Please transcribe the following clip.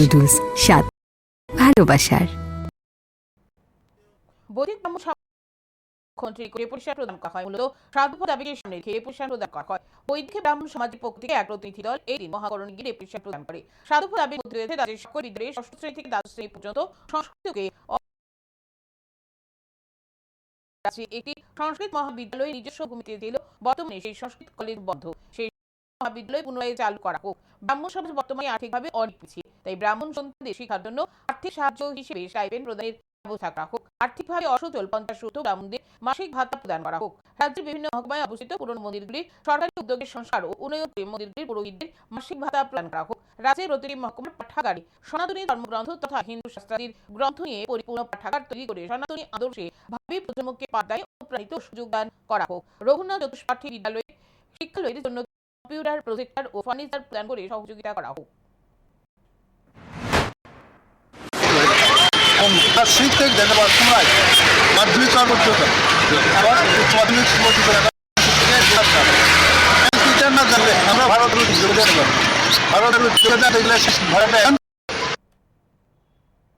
Noodles, স্বাদ ভালোবাসার। ব্রাহ্ম দল একটি সংস্কৃত মহাবিদ্যালয় নিজস্ব ভূমিতে ছিল বর্তমানে সেই সংস্কৃত কলেজ বন্ধ। সেই মহাবিদ্যালয় পুনরায় চালু করা হোক। ব্রাহ্মণ সমাজ বর্তমানে আর্থিকভাবে অনেক পিছিয়ে। তাই ব্রাহ্মণ সন্তানদের শিক্ষার জন্য আর্থিক সাহায্য হিসেবে স্টাইপেন্ড প্রদানের ব্যবস্থা করা হোক। আর্থিকভাবে অসচল পঞ্চাশ শত ব্রাহ্মণদের মাসিক ভাতা প্রদান করা হোক। রাজ্যের বিভিন্ন মহকুমায় অবস্থিত পুরনো মন্দিরগুলি সরকারি উদ্যোগের সংস্কার ও উন্নয়ন করে মন্দিরগুলির পুরোহিতদের মাসিক ভাতা প্রদান করা হোক। রাজ্যের প্রতিটি মহকুমার পাঠাগারে সনাতনী ধর্মগ্রন্থ তথা হিন্দু শাস্ত্রাদির গ্রন্থ নিয়ে পরিপূর্ণ পাঠাগার তৈরি করে সনাতনী আদর্শে ভাবি প্রজন্মকে পাঠদায় অনুপ্রাণিত ও সুযোগ দান করা হোক। রঘুনাথ চতুষ্পাঠী বিদ্যালয়ে শিক্ষালয়ের জন্য কম্পিউটার প্রজেক্টর ও ফার্নিচার প্রদান করে সহযোগিতা করা হোক। তার সিট থেকে যেতে পারে তোমরাই মাধ্যমিক আর উচ্চতর আবার উচ্চ মাধ্যমিক শিক্ষিত টিচার না জানলে আমরা ভারতের চলে যেতে পারবো ভারতের চলে যেতে গেলে ভারতে এখন